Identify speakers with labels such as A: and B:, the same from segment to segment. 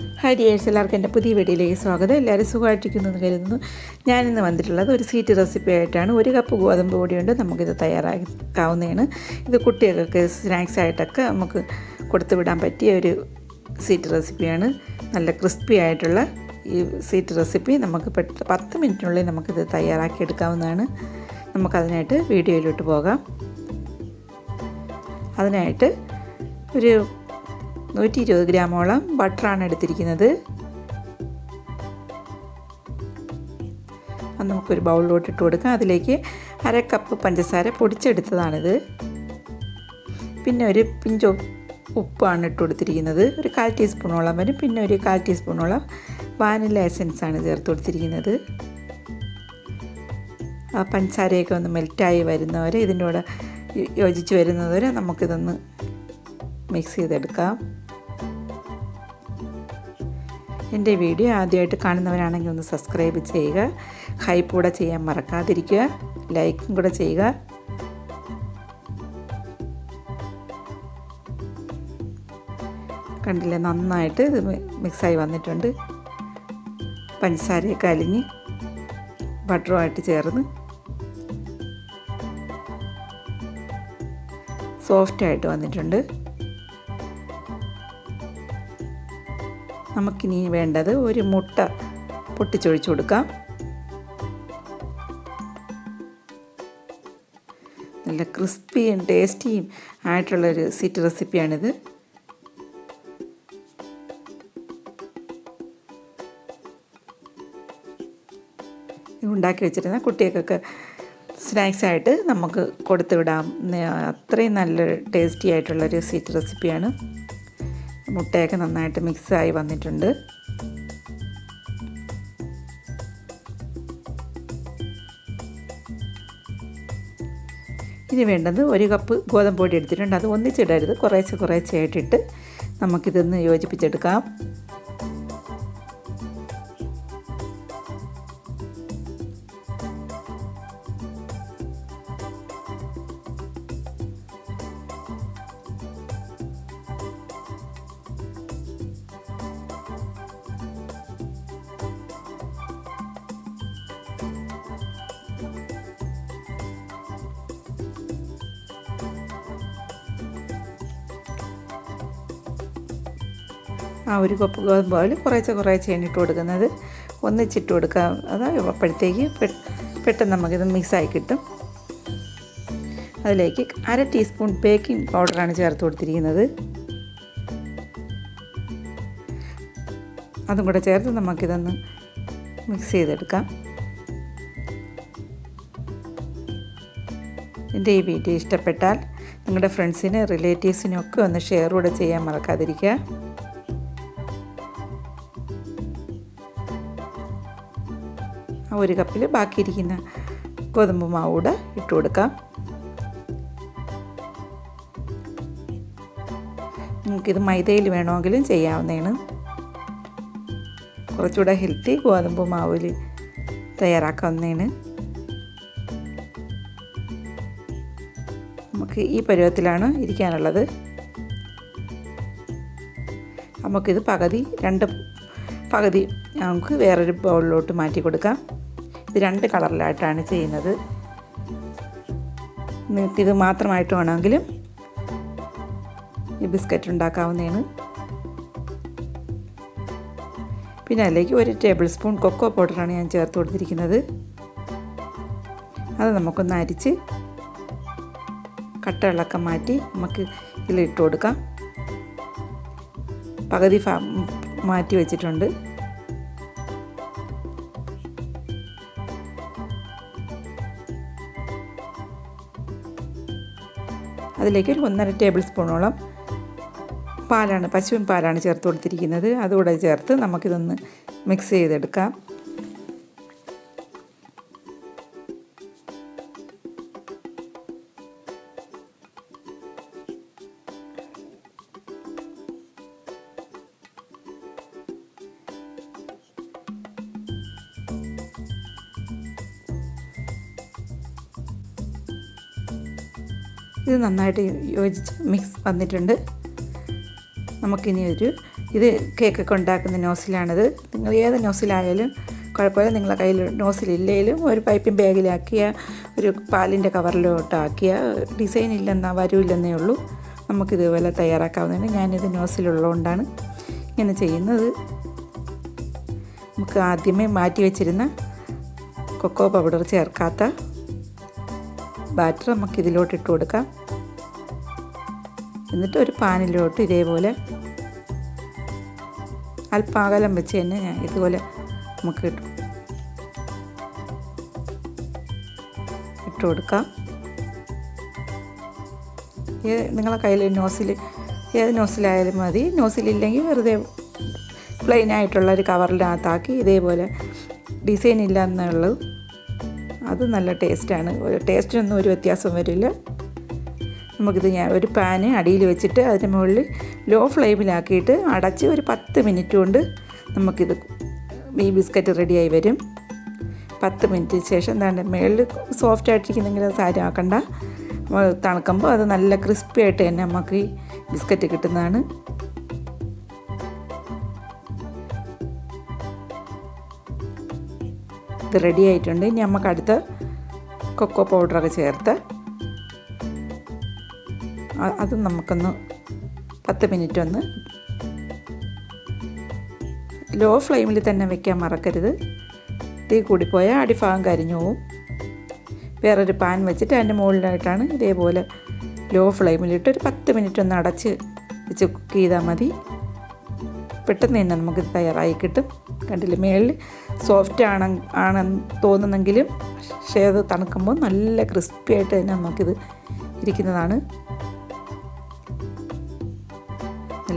A: Hi dears എല്ലാവർക്കും എന്റെ പുതിയ വീഡിയോയിലേക്ക് സ്വാഗതം. എല്ലാവരും സുഖമായിട്ടിരിക്കുന്നു എന്ന് കരുതുന്നു. ഞാനിന്ന് വന്നിട്ടുള്ളത് ഒരു സ്വീറ്റ് റെസിപ്പി ആയിട്ടാണ്. ഒരു കപ്പ് ഗോതമ്പ് പൊടിയുണ്ട് നമുക്കിത് തയ്യാറാക്കാവുന്നതാണ്. ഇത് കുട്ടികൾക്ക് സ്നാക്സ് ആയിട്ടൊക്കെ നമുക്ക് കൊടുത്തു വിടാൻ പറ്റിയ ഒരു സ്വീറ്റ് റെസിപ്പിയാണ്. നല്ല ക്രിസ്പി ആയിട്ടുള്ള ഈ സ്വീറ്റ് റെസിപ്പി നമുക്ക് പെട്ട പത്ത് മിനിറ്റിനുള്ളിൽ നമുക്കിത് തയ്യാറാക്കി എടുക്കാവുന്നതാണ് നമുക്കതിനായിട്ട് വീഡിയോയിലോട്ട് പോകാം. അതിനായിട്ട് ഒരു നൂറ്റി ഇരുപത് ഗ്രാമോളം ബട്ടറാണ് എടുത്തിരിക്കുന്നത്. അത് നമുക്കൊരു ബൗളിലോട്ട് ഇട്ട് കൊടുക്കാം. അതിലേക്ക് അര കപ്പ് പഞ്ചസാര പൊടിച്ചെടുത്തതാണിത്. പിന്നെ ഒരു പിഞ്ച് ഉപ്പാണ് ഇട്ട് കൊടുത്തിരിക്കുന്നത്. ഒരു കാൽ ടീസ്പൂണോളം വരും. പിന്നെ ഒരു കാൽ ടീസ്പൂണോളം വാനില എസൻസ് ആണ് ചേർത്ത് കൊടുത്തിരിക്കുന്നത്. ആ പഞ്ചസാരയൊക്കെ ഒന്ന് മെൽറ്റായി വരുന്നവരെ ഇതിന്റെ കൂടെ യോജിച്ച് വരുന്നവരെ നമുക്കിതൊന്ന് മിക്സ് ചെയ്തെടുക്കാം. എന്റെ വീഡിയോ ആദ്യമായിട്ട് കാണുന്നവരാണെങ്കിൽ ഒന്ന് സബ്സ്ക്രൈബ് ചെയ്യുക. ഹൈപ്പ് കൂടെ ചെയ്യാൻ മറക്കാതിരിക്കുക. ലൈക്കും കൂടെ ചെയ്യുക. കണ്ടില്ലേ നന്നായിട്ട് ഇത് മിക്സായി വന്നിട്ടുണ്ട്. പഞ്ചസാരയൊക്കെ അലിഞ്ഞ് ബട്ടറുമായിട്ട് ചേർന്ന് സോഫ്റ്റായിട്ട് വന്നിട്ടുണ്ട്. നമുക്കിനി വേണ്ടത് ഒരു മുട്ട പൊട്ടിച്ചൊഴിച്ചു കൊടുക്കാം. നല്ല ക്രിസ്പിയും ടേസ്റ്റിയും ആയിട്ടുള്ളൊരു സീറ്റ് റെസിപ്പിയാണിത് ഉണ്ടാക്കി വെച്ചിരുന്ന കുട്ടികൾക്കൊക്കെ സ്നാക്സ് ആയിട്ട് നമുക്ക് കൊടുത്തു വിടാം. അത്രയും നല്ല ടേസ്റ്റി ആയിട്ടുള്ളൊരു സ്വീറ്റ് റെസിപ്പിയാണ് മുട്ടയൊക്കെ നന്നായിട്ട് മിക്സായി വന്നിട്ടുണ്ട്. ഇനി വേണ്ടത് ഒരു കപ്പ് ഗോതമ്പ് പൊടി എടുത്തിട്ടുണ്ട്. അത് ഒന്നിച്ചിടരുത്. കുറേശ്ശെ കുറേശ്ശെ ആയിട്ടിട്ട് നമുക്കിതൊന്ന് യോജിപ്പിച്ചെടുക്കാം. ആ ഒരു കപ്പ് ഗോതമ്പ് പാൽ കുറേശ്ശെ കുറേശ്ശെയാണ് കൊടുക്കുന്നത്. ഒന്നിച്ചിട്ട് കൊടുക്കാം. അത് അപ്പോഴത്തേക്ക് പെട്ടെന്ന് നമുക്കിത് മിക്സായി കിട്ടും. അതിലേക്ക് അര ടീസ്പൂൺ ബേക്കിംഗ് പൗഡറാണ് ചേർത്ത് കൊടുത്തിരിക്കുന്നത്. അതും കൂടെ ചേർത്ത് നമുക്കിതൊന്ന് മിക്സ് ചെയ്തെടുക്കാം. എന്റെ ഈ വീഡിയോ ഇഷ്ടപ്പെട്ടാൽ നിങ്ങളുടെ ഫ്രണ്ട്സിന് റിലേറ്റീവ്സിനും ഒക്കെ ഒന്ന് ഷെയർ കൂടെ ചെയ്യാൻ മറക്കാതിരിക്കുക. ആ ഒരു കപ്പിൽ ബാക്കിയിരിക്കുന്ന ഗോതമ്പ് മാവ് കൂടെ ഇട്ട് കൊടുക്കാം. നിങ്ങൾക്കിത് മൈദയിൽ വേണമെങ്കിലും ചെയ്യാവുന്നതാണ്. കുറച്ചുകൂടെ ഹെൽത്തി ഗോതമ്പ് മാവിൽ തയ്യാറാക്കാവുന്നതാണ്. നമുക്ക് ഈ പരുവത്തിലാണ് ഇരിക്കാനുള്ളത്. നമുക്കിത് പകുതി രണ്ട് പകുതി നമുക്ക് വേറൊരു ബൗളിലോട്ട് മാറ്റി കൊടുക്കാം. ഇത് രണ്ട് കളറിലായിട്ടാണ് ചെയ്യുന്നത്. നിങ്ങൾക്കിത് മാത്രമായിട്ട് വേണമെങ്കിലും ഈ ബിസ്ക്കറ്റ് ഉണ്ടാക്കാവുന്നതാണ്. പിന്നെ അതിലേക്ക് ഒരു ടേബിൾ സ്പൂൺ കൊക്കോ പൗഡറാണ് ഞാൻ ചേർത്ത് കൊടുത്തിരിക്കുന്നത്. അത് നമുക്കൊന്ന് അരിച്ച് കട്ടകളൊക്കെ മാറ്റി നമുക്ക് ഇതിലിട്ട് കൊടുക്കാം. പകുതി മാറ്റി വെച്ചിട്ടുണ്ട്. അതിലേക്ക് ഒരു ഒന്നര ടേബിൾ സ്പൂണോളം പാലാണ് പശുവിൻ പാലാണ് ചേർത്ത് കൊടുത്തിരിക്കുന്നത്. അതുകൂടെ ചേർത്ത് നമുക്കിതൊന്ന് മിക്സ് ചെയ്തെടുക്കാം. ഇത് നന്നായിട്ട് യോജിച്ച് മിക്സ് വന്നിട്ടുണ്ട്. നമുക്കിനി ഒരു ഇത് കേക്കൊക്കെ ഉണ്ടാക്കുന്ന നോസിലാണിത് നിങ്ങൾ ഏത് നോസിലായാലും കുഴപ്പമില്ല. നിങ്ങളുടെ കയ്യിൽ നോസിലില്ലെങ്കിലും ഒരു പൈപ്പിംഗ് ബാഗിലാക്കിയ ഒരു പാലിന്റെ കവറിലോട്ടാക്കിയ ഡിസൈൻ ഇല്ലെന്നാ വരൂല്ലെന്നേ ഉള്ളൂ. നമുക്കിതുപോലെ തയ്യാറാക്കാവുന്നതാണ്. ഞാനിത് നോസിലുള്ളതുകൊണ്ടാണ് ഇങ്ങനെ ചെയ്യുന്നത്. നമുക്ക് ആദ്യമേ മാറ്റി വെച്ചിരുന്ന കൊക്കോ പൗഡർ ചേർക്കാത്ത ബാറ്റർ നമുക്ക് ഇതിലോട്ട് ഇട്ട് കൊടുക്കാം. എന്നിട്ട് ഒരു പാനിലോട്ട് ഇതേപോലെ അല്പാകലം വെച്ച് തന്നെ ഞാൻ ഇതുപോലെ നമുക്ക് ഇട്ടു. ഇട്ട് കൊടുക്കാം ഏത് നിങ്ങളെ കയ്യിൽ നോസിൽ ഏത് നോസിലായാലും മതി. നോസിലില്ലെങ്കിൽ വെറുതെ പ്ലെയിൻ ആയിട്ടുള്ള ഒരു കവറിനകത്താക്കി ഇതേപോലെ ഡിസൈൻ ഇല്ല എന്നുള്ളത്. അത് നല്ല ടേസ്റ്റാണ് ടേസ്റ്റിനൊന്നും ഒരു വ്യത്യാസം വരില്ല. നമുക്കിത് ഞാൻ ഒരു പാന് അടിയിൽ വെച്ചിട്ട് അതിന് മുകളിൽ ലോ ഫ്ലെയിമിലാക്കിയിട്ട് അടച്ച് ഒരു പത്ത് മിനിറ്റ് കൊണ്ട് നമുക്കിത് ഈ ബിസ്ക്കറ്റ് റെഡിയായി വരും. പത്ത് മിനിറ്റ് ശേഷം എന്താണ് മുകളിൽ സോഫ്റ്റ് ആയിട്ടിരിക്കുന്നെങ്കിൽ അത് സാരം ആക്കണ്ട. തണുക്കുമ്പോൾ അത് നല്ല ക്രിസ്പി ആയിട്ട് തന്നെ നമുക്ക് ഈ ബിസ്ക്കറ്റ് കിട്ടുന്നതാണ്. ഇത് റെഡി ആയിട്ടുണ്ട്. ഇനി നമുക്ക് അടുത്ത കൊക്കോ പൗഡറൊക്കെ ചേർത്ത് അത് നമുക്കൊന്ന് പത്ത് മിനിറ്റ് ഒന്ന് ലോ ഫ്ലെയിമിൽ തന്നെ വെക്കാൻ മറക്കരുത്. തീ കൂടിപ്പോയാൽ അടിഭാഗം കരിഞ്ഞു പോവും. വേറൊരു പാൻ വെച്ചിട്ട് അതിന്റെ മുകളിലായിട്ടാണ് ഇതേപോലെ ലോ ഫ്ലെയിമിലിട്ട് ഒരു പത്ത് മിനിറ്റ് ഒന്ന് അടച്ച് വെച്ച് കുക്ക് ചെയ്താൽ മതി. പെട്ടെന്ന് തന്നെ നമുക്ക് തയ്യാറായി കിട്ടും. കണ്ടില്ലേ മേളിൽ സോഫ്റ്റ് ആണ് ആണെന്ന് തോന്നുന്നെങ്കിലും പക്ഷേ അത് തണുക്കുമ്പോൾ നല്ല ക്രിസ്പി ആയിട്ട് തന്നെ നമുക്കിത് ഇരിക്കുന്നതാണ്.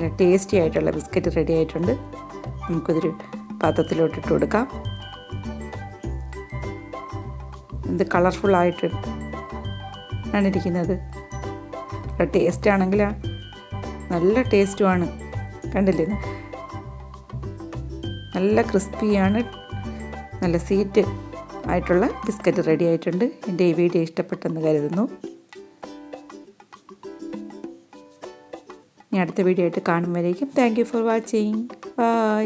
A: നല്ല ടേസ്റ്റി ആയിട്ടുള്ള ബിസ്ക്കറ്റ് റെഡി ആയിട്ടുണ്ട്. നമുക്കിതൊരു പാത്രത്തിലോട്ട് ഇട്ട് കൊടുക്കാം. എന്ത് കളർഫുള്ളായിട്ട് ആണ് ഇരിക്കുന്നത്. ടേസ്റ്റ് ആണെങ്കിൽ നല്ല ടേസ്റ്റുമാണ് കണ്ടില്ലേ? നല്ല ക്രിസ്പിയാണ് നല്ല സീറ്റ് ആയിട്ടുള്ള ബിസ്ക്കറ്റ് റെഡി ആയിട്ടുണ്ട്. എന്റെ ഈ വീഡിയോ ഇഷ്ടപ്പെട്ടെന്ന് കരുതുന്നു. അടുത്ത വീഡിയോ ആയിട്ട് കാണുമ്പോഴേക്കും. Thank for watching bye